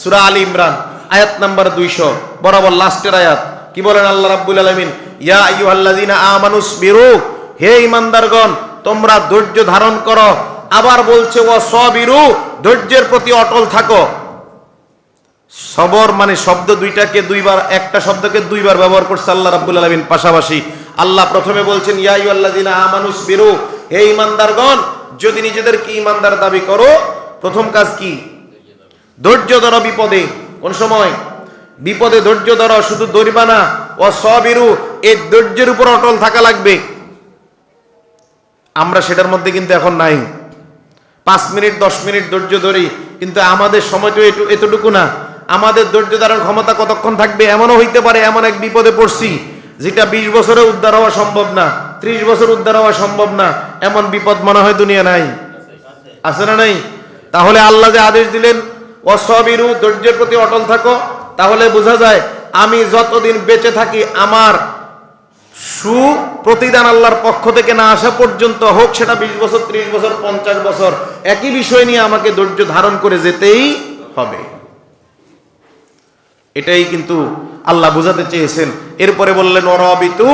সুরা আলী ইমরান, আয়াত নাম্বার দুইশো, বরাবর লাস্টের আয়াত। কি বলেন আল্লাহ রাব্বুল আলামিন? ইয়া আইয়ুহাল্লাযিনা আমানুস বিরু হে ইমানদারগণ তোমরা ধৈর্য ধারণ করো। আবার বলছে ও সবিরু, ধৈর্যের প্রতি অটল থাকো। সবর মানে শব্দ দুইটাকে দুইবার, একটা শব্দকে দুইবার ব্যবহার করছে আল্লাহ রাব্বুল আলামিন পাশাপাশি। আল্লাহ প্রথমে বলছেন, ইয়া আইয়ুহাল্লাযিনা আমানুস বিরু হে ইমানদারগণ যদি নিজেদেরকে ইমানদার দাবি করো, প্রথম কাজ কি? ধৈর্য ধরো বিপদে। কোন সময়? বিপদে ধৈর্য ধরো, শুধু দৌড়বা না। ও সবিরু, এই ধৈর্যের উপর অটল থাকা লাগবে। আমরা সেটার মধ্যে কিন্তু এখন নাই। পাঁচ মিনিট, দশ মিনিট ধৈর্য ধরি, কিন্তু আমাদের সময় তো এতটুকু না। আমাদের ধৈর্য ধারণ ক্ষমতা কতক্ষণ থাকবে এমনও হইতে পারে, এমন এক বিপদে পড়ছি, যেটা বিশ বছরে উদ্ধার হওয়া সম্ভব না, ত্রিশ বছর উদ্ধার হওয়া সম্ভব না, এমন বিপদ মনে হয় দুনিয়া নাই। আছে না নাই? তাহলে আল্লাহ যে আদেশ দিলেন অসবিরু ধৈর্যের প্রতি অটল থাকো। তাহলে বোঝা যায়, আমি যতদিন বেঁচে থাকি, আমার সু প্রতিদান আল্লাহর পক্ষ থেকে না আসা পর্যন্ত হোক, সেটা বিশ বছর, ত্রিশ বছর, পঞ্চাশ বছর, একই বিষয় নিয়ে আমাকে ধৈর্য ধারণ করে যেতেই হবে। এটাই কিন্তু আল্লাহ বুঝাতে চেয়েছেন। এরপরে বললেন অরবিতু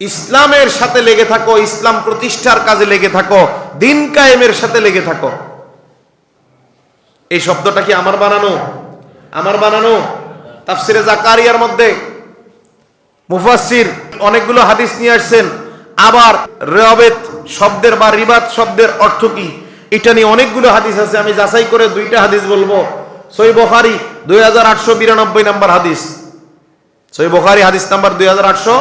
ইসলামের সাথে লেগে থাকো, ইসলাম প্রতিষ্ঠার কাজে লেগে থাকো, দিন কায়েমের সাথে লেগে থাকো। এই শব্দটা কি আমার বানানো? আমার বানানো? তাফসিরে জাকারিয়ার মধ্যে। মুফাসসির অনেকগুলো হাদিস নিয়ে আসছেন। আবার রেওয়াবেত শব্দের বা রিবাত শব্দের অর্থ কি? এটা নিয়ে অনেকগুলো হাদিস আছে। আমি যাচাই করে দুইটা হাদিস বলব। সই বখারি দুই হাজার আটশো বিরানব্বই নাম্বার হাদিস। সই বখারি হাদিস নাম্বার দুই হাজার আটশো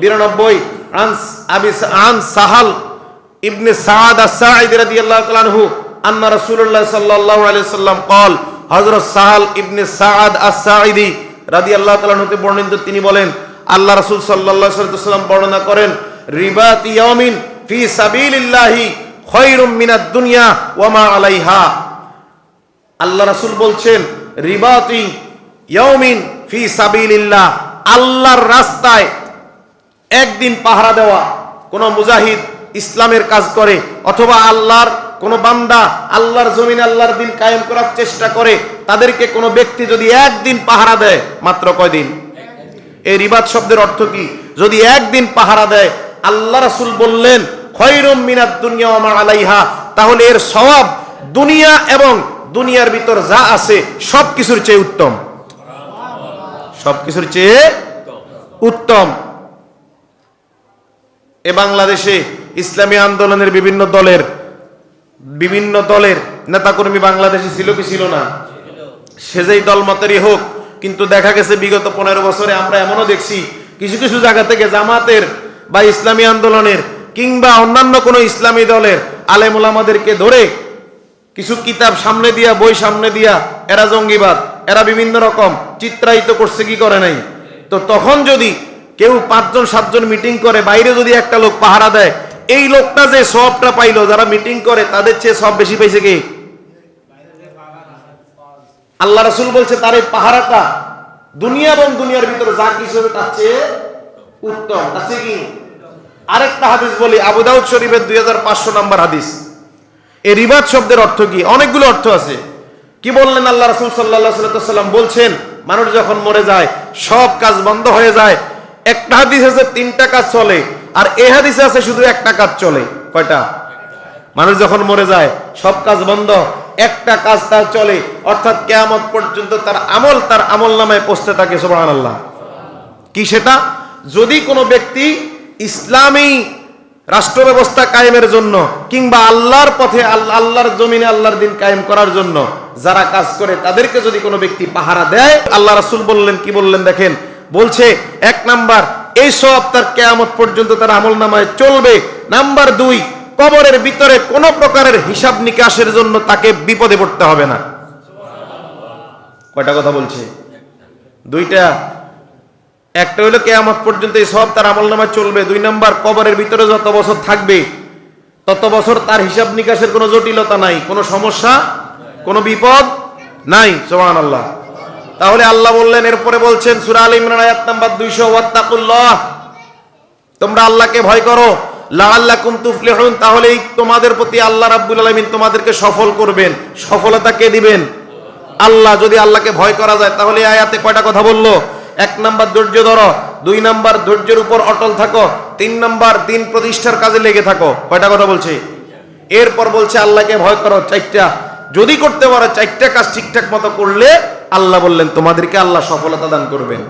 বিরানব্বই। আনস আবিস আন সাহাল ইবনে সাদ রাদিয়াল্লাহু তাআলা আনহু। আন্না রাসূলুল্লাহ সাল্লাল্লাহু আলাইহি সাল্লাম কল হযরত সাহাল ইবনে সাআদ আস-সাঈদি রাদিয়াল্লাহু তাআলা হতে বর্ণিত, তিনি বলেন, আল্লাহ রাসূল সাল্লাল্লাহু আলাইহি সাল্লাম বর্ণনা করেন, রিবাত ইয়াউমিন ফি সাবিলিল্লাহি খায়রুম মিনাদ দুনিয়া ওয়া মা আলাইহা। আল্লাহ রাসূল বলছেন, রিবাতি ইয়াউমিন ফি সাবিলিল্লাহ। আল্লাহর রাস্তায় একদিন পাহারা দেওয়া কোনো মুজাহিদ ইসলামের কাজ করে, অথবা আল্লাহর কোন বান্দা আল্লাহর জমিন আল্লাহর দিন কায়েম করার চেষ্টা করে, তাদেরকে কোনো ব্যক্তি যদি একদিন পাহারা দেয়, মাত্র কয়দিন? এই রিবাদ শব্দের অর্থ কি? যদি একদিন পাহারা দেয়, আল্লাহ রাসুল বললেন খয়রুম মিনাদ দুনিয়া মা আলাইহা তাহলে এর সওয়াব দুনিয়া এবং দুনিয়ার ভিতর যা আছে সব কিছুর চেয়ে উত্তম। সব কিছুর চেয়ে উত্তম। এ বাংলাদেশে ইসলামী আন্দোলনের বিভিন্ন দলের বিভিন্ন দলের নেতাকর্মী বাংলাদেশে ছিল কি ছিল না? সে যেই দল মতেরই হোক, কিন্তু দেখা গেছে বিগত পনেরো বছরে আমরা এমনও দেখছি, কিছু কিছু জায়গা থেকে জামাতের বা ইসলামী আন্দোলনের কিংবা অন্যান্য কোনো ইসলামী দলের আলেমুলামাদেরকে ধরে কিছু কিতাব সামনে দিয়া, বই সামনে দিয়া, এরা জঙ্গিবাদ, এরা বিভিন্ন রকম চিত্রায়িত করছে, কি করে নাই? তো তখন যদি কেউ পাঁচজন, সাতজন মিটিং করে, বাইরে যদি একটা লোক পাহারা দেয় এই লোকটা যে সবটা পাইলো, যারা মিটিং করে, তাদের চেয়ে সব বেশি পাইছে কি? আল্লাহ রাসূল বলছে, তার এই পাহারাটা দুনিয়া এবং দুনিয়ার ভিতরে যা কিছু হবে, তার চেয়ে উত্তম। চেয়ে কি? আরেকটা হাদিস বলি, আবু দাউদ শরীফের দুই হাজার পাঁচশো নম্বর হাদিস। এই রিবাদ শব্দের অর্থ কি? অনেকগুলো অর্থ আছে। কি বললেন আল্লাহ রাসূল সাল্লাল্লাহু সাল্লাম বলছেন, মানুষ যখন মরে যায়, সব কাজ বন্ধ হয়ে যায়। একটা হাদিস আছে, তিনটা কাজ চলে। আর এ হাদিসে আছে, শুধু একটা কাজ চলে। কয়টা? মানুষ যখন মরে যায়, সব কাজ বন্ধ। একটা কাজ তার চলে। অর্থাৎ কেয়ামত পর্যন্ত তার আমল তার আমল নামায় পৌঁছতে থাকে সুবহান আল্লাহ কি সেটা? যদি কোনো ব্যক্তি ইসলামী রাষ্ট্র ব্যবস্থা কায়েমের জন্য কিংবা আল্লাহর পথে আল- আল্লাহর জমিনে আল্লাহর দিন কায়েম করার জন্য যারা কাজ করে, তাদেরকে যদি কোনো ব্যক্তি পাহারা দেয়, আল্লাহ রাসূল বললেন, কি বললেন দেখেন? বলছে, এক নাম্বার, এই সব তার কেয়ামত পর্যন্ত তার আমল নামায় চলবে। নাম্বার দুই, কবরের ভিতরে কোনো প্রকারের হিসাব নিকাশের জন্য তাকে বিপদে পড়তে হবে না। কয়টা কথা বলছে? দুইটা। একটা হলো কেয়ামত পর্যন্ত এই সব তার আমল নামায় চলবে। দুই নাম্বার, কবরের ভিতরে যত বছর থাকবে, তত বছর তার হিসাব নিকাশের কোনো জটিলতা নাই, কোনো সমস্যা, কোনো বিপদ নাই। সোহান আল্লাহ তাহলে আল্লাহ বললেন, এরপরে বলছেন, সুরা আল ইমরান আয়াত নাম্বার দুইশো, ওয়াত্তাকুল্লাহ। তোমরা আল্লাহকে ভয় করো। লাআল্লাকুম তুফলিহুন তাহলেই তোমাদের প্রতি আল্লাহ রাব্বুল আলামিন তোমাদেরকে সফল করবেন। সফলতা কে দিবেন? আল্লাহ, যদি আল্লাহকে ভয় করা যায়, তাহলে আয়াতে কয়টা কথা বলল? এক নাম্বার ধৈর্য ধরো, দুই নাম্বার ধৈর্যের উপর অটল থাকো, তিন নাম্বার দিন প্রতিষ্ঠার কাজে লেগে থাকো। কয়টা কথা বলছে? এরপর বলছে, আল্লাহকে ভয় করো, চারটা। যদি করতে পারো, চারটা কাজ ঠিকঠাক মতো করলে আল্লাহ বললেন তোমাদেরকে আল্লাহ সফলতা দান করবেন।